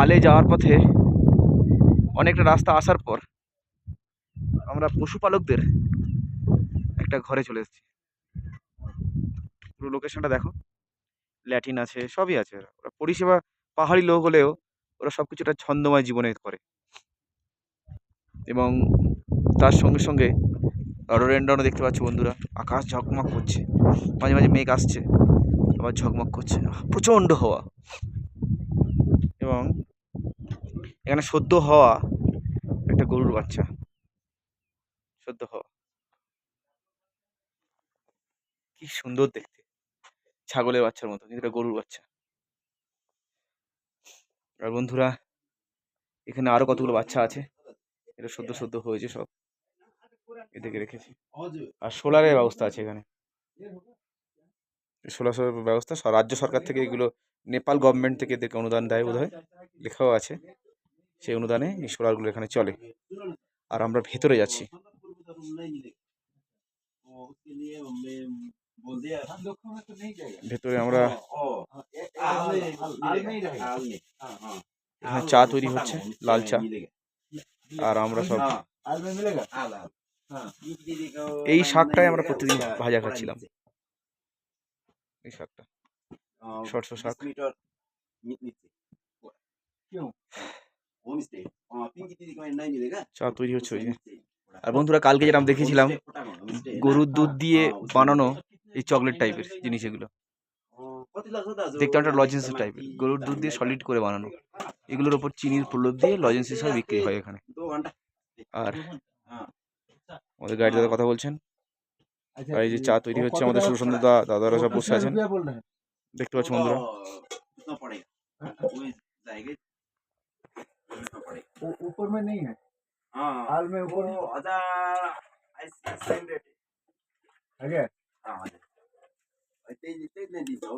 আলে যাওয়ার পথে অনেকটা রাস্তা আসার পর আমরা পশুপালকদের একটা ঘরে চলে এসেছি। পুরো লোকেশনটা দেখো। ল্যাটিন আছে, সবই আছে। ওরা পরিষেবা পাহাড়ি লোক হলেও ওরা সব কিছুটা ছন্দময় জীবনে করে। এবং তার সঙ্গে সঙ্গে রোডেন্ডনও দেখতে পাচ্ছ বন্ধুরা। আকাশ ঝকমক করছে। মাঝে মাঝে মেঘ আসছে, আবার ঝকমক করছে। প্রচণ্ড হাওয়া। এবং এখানে সদ্য হওয়া একটা গরুর বাচ্চা। সদ্য হওয়া। কি সুন্দর দেখতে। ছাগলের বাচ্চার মতো, কিন্তু এটা গরুর বাচ্চা। আর বন্ধুরা, এখানে আরও কতগুলো বাচ্চা আছে? এটা সদ্য সদ্য হয়েছে সব। এদিকে রেখেছি। আর সোলারের ব্যবস্থা আছে এখানে। সোলার ব্যবস্থা, রাজ্য সরকার থেকে এগুলো নেপাল গভর্নমেন্ট থেকে এদেরকে অনুদান দেয় বোধ হয় লেখাও আছে। সেই অনুদানে এই সোলারগুলো এখানে চলে। আর আমরা ভেতরে যাচ্ছি। ভেতরে আমরা এখানে চা তৈরি হচ্ছে, লাল চা। আর আমরা সব এই শাকটাই আমরা প্রতিদিন ভাজা খাচ্ছিলাম। এই শাকটা। সরষে শাক চা তৈরি হচ্ছে ওই যে আর বন্ধুরা কালকে যেটা দেখেছিলাম গরুর দুধ দিয়ে বানানো এই চকলেট টাইপের জিনিস এগুলো। দেখতে একটা লজেন্স টাইপের গরুর দুধ দিয়ে সলিড করে বানানো। এগুলোর ওপর চিনির প্রলোভ দিয়ে লজেন্স হিসাবে বিক্রি হয় এখানে। আর আমাদের গাড়ি দাদা কথা বলছেন। আর এই যে চা তৈরি হচ্ছে আমাদের সুশান্ত দা দাদারা সব বসে আছেন। দেখতে পাচ্ছ বন্ধুরা ऊपर में नहीं है हाँ हाल में ऊपर वो हजार ऐसे सेम रेट है क्या हाँ तेज तेज नहीं दी जाओ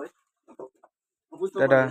টাটা